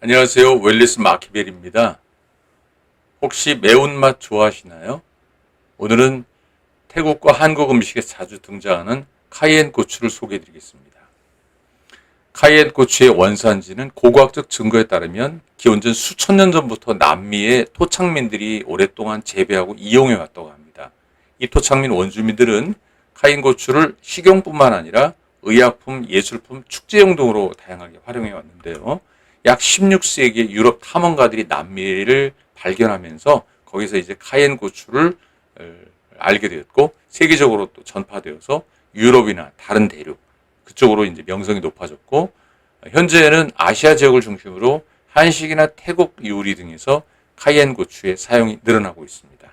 안녕하세요. 웰리스 마키벨입니다. 혹시 매운맛 좋아하시나요? 오늘은 태국과 한국 음식에 자주 등장하는 카이엔 고추를 소개해 드리겠습니다. 카이엔 고추의 원산지는 고고학적 증거에 따르면 기원전 수천 년 전부터 남미의 토착민들이 오랫동안 재배하고 이용해 왔다고 합니다. 이 토착민 원주민들은 카이엔 고추를 식용뿐만 아니라 의약품, 예술품, 축제용 등으로 다양하게 활용해 왔는데요. 약 16세기에 유럽 탐험가들이 남미를 발견하면서 거기서 이제 카이엔 고추를 어, 알게 되었고 세계적으로 또 전파되어서 유럽이나 다른 대륙 그쪽으로 이제 명성이 높아졌고 현재는 아시아 지역을 중심으로 한식이나 태국 요리 등에서 카이엔 고추의 사용이 늘어나고 있습니다.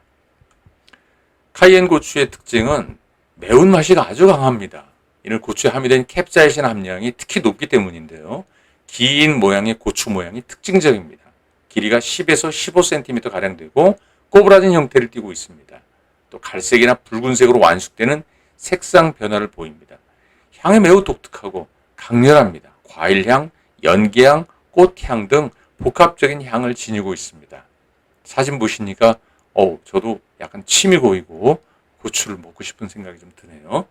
카이엔 고추의 특징은 매운맛이 아주 강합니다. 이는 고추에 함유된 캡사이신 함량이 특히 높기 때문인데요. 긴 모양의 고추 모양이 특징적입니다. 길이가 10에서 15cm 가량 되고 꼬부라진 형태를 띠고 있습니다. 또 갈색이나 붉은색으로 완숙되는 색상 변화를 보입니다. 향이 매우 독특하고 강렬합니다. 과일향, 연기향, 꽃향 등 복합적인 향을 지니고 있습니다. 사진 보시니까 어 저도 약간 침이 고이고 고추를 먹고 싶은 생각이 좀 드네요.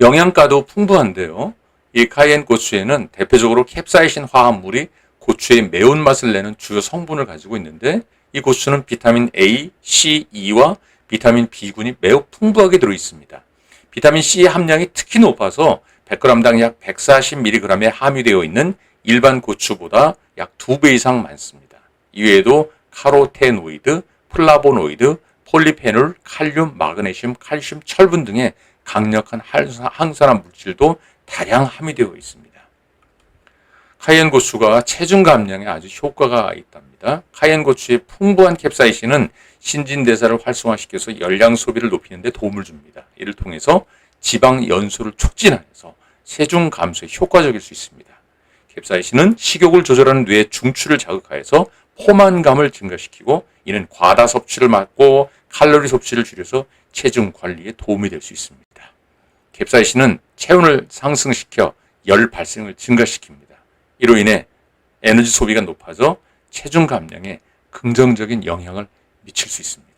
영양가도 풍부한데요. 이 카이엔 고추에는 대표적으로 캡사이신 화합물이 고추의 매운맛을 내는 주요 성분을 가지고 있는데 이 고추는 비타민 A, C, E와 비타민 B군이 매우 풍부하게 들어 있습니다. 비타민 C의 함량이 특히 높아서 100g당 약 140mg에 함유되어 있는 일반 고추보다 약 2배 이상 많습니다. 이외에도 카로테노이드, 플라보노이드, 폴리페놀, 칼륨, 마그네슘, 칼슘, 철분 등의 강력한 항산화 물질도 다량 함유되어 있습니다. 카이엔 고추가 체중 감량에 아주 효과가 있답니다. 카이엔 고추의 풍부한 캡사이신은 신진대사를 활성화시켜서 열량 소비를 높이는 데 도움을 줍니다. 이를 통해서 지방 연소를 촉진하여서 체중 감소에 효과적일 수 있습니다. 캡사이신은 식욕을 조절하는 뇌의 중추를 자극하여서 포만감을 증가시키고 이는 과다 섭취를 막고 칼로리 섭취를 줄여서 체중 관리에 도움이 될 수 있습니다. 캡사이신은 체온을 상승시켜 열 발생을 증가시킵니다. 이로 인해 에너지 소비가 높아져 체중 감량에 긍정적인 영향을 미칠 수 있습니다.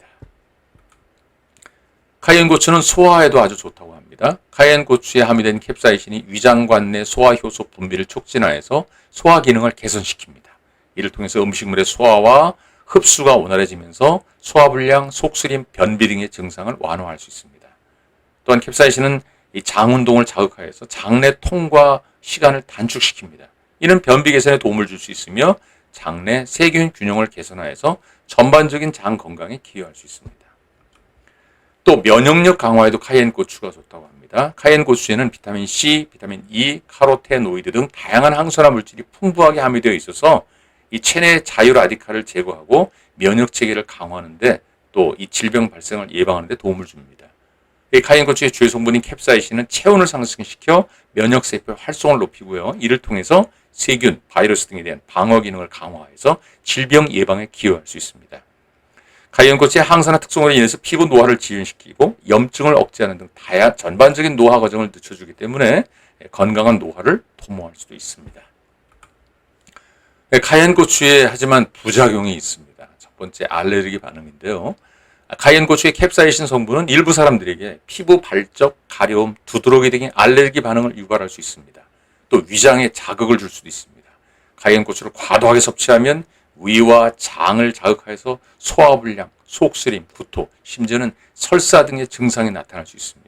카이엔 고추는 소화에도 아주 좋다고 합니다. 카이엔 고추에 함유된 캡사이신이 위장관 내 소화 효소 분비를 촉진하여서 소화 기능을 개선시킵니다. 이를 통해서 음식물의 소화와 흡수가 원활해지면서 소화불량, 속쓰림, 변비 등의 증상을 완화할 수 있습니다. 또한 캡사이신은 이 장운동을 자극하여서 장내 통과 시간을 단축시킵니다. 이는 변비 개선에 도움을 줄 수 있으며 장내 세균 균형을 개선하여서 전반적인 장 건강에 기여할 수 있습니다. 또 면역력 강화에도 카이엔 고추가 좋다고 합니다. 카이엔 고추에는 비타민 C, 비타민 E, 카로테노이드 등 다양한 항산화 물질이 풍부하게 함유되어 있어서 이 체내 자유 라디칼을 제거하고 면역 체계를 강화하는데 또 이 질병 발생을 예방하는 데 도움을 줍니다. 이 카이엔 고추의 주요 성분인 캡사이신은 체온을 상승시켜 면역 세포의 활성을 높이고요. 이를 통해서 세균, 바이러스 등에 대한 방어 기능을 강화해서 질병 예방에 기여할 수 있습니다. 고추의 항산화 특성으로 인해서 피부 노화를 지연시키고 염증을 억제하는 등 다양 전반적인 노화 과정을 늦춰주기 때문에 건강한 노화를 도모할 수도 있습니다. 카이엔 고추에 하지만 부작용이 있습니다. 첫 번째 알레르기 반응인데요. 카이엔 고추의 캡사이신 성분은 일부 사람들에게 피부 발적, 가려움, 두드러기 등의 알레르기 반응을 유발할 수 있습니다. 또 위장에 자극을 줄 수도 있습니다. 카이엔 고추를 과도하게 섭취하면 위와 장을 자극해서 소화불량, 속쓰림, 구토, 심지어는 설사 등의 증상이 나타날 수 있습니다.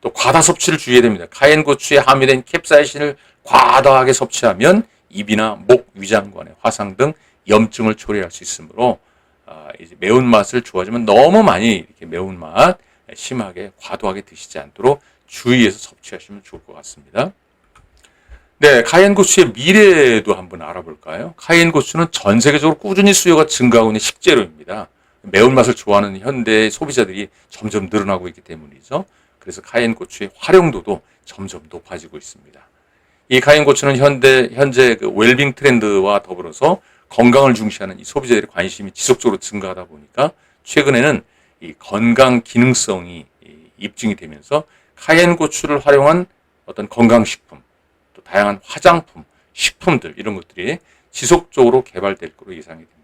또 과다 섭취를 주의해야 됩니다. 카이엔 고추에 함유된 캡사이신을 과다하게 섭취하면 입이나 목, 위장관의 화상 등 염증을 초래할 수 있으므로 아, 이제 매운맛을 좋아하지만 너무 많이 이렇게 매운맛 심하게 과도하게 드시지 않도록 주의해서 섭취하시면 좋을 것 같습니다. 네, 카이엔 고추의 미래도 한번 알아볼까요? 카이엔 고추는 전 세계적으로 꾸준히 수요가 증가하고 있는 식재료입니다. 매운맛을 좋아하는 현대 소비자들이 점점 늘어나고 있기 때문이죠. 그래서 카이엔 고추의 활용도도 점점 높아지고 있습니다. 이 카이엔 고추는 현대, 현재 그 웰빙 트렌드와 더불어서 건강을 중시하는 이 소비자들의 관심이 지속적으로 증가하다 보니까 최근에는 이 건강 기능성이 입증이 되면서 카이엔 고추를 활용한 어떤 건강식품, 또 다양한 화장품, 식품들 이런 것들이 지속적으로 개발될 거로 예상이 됩니다.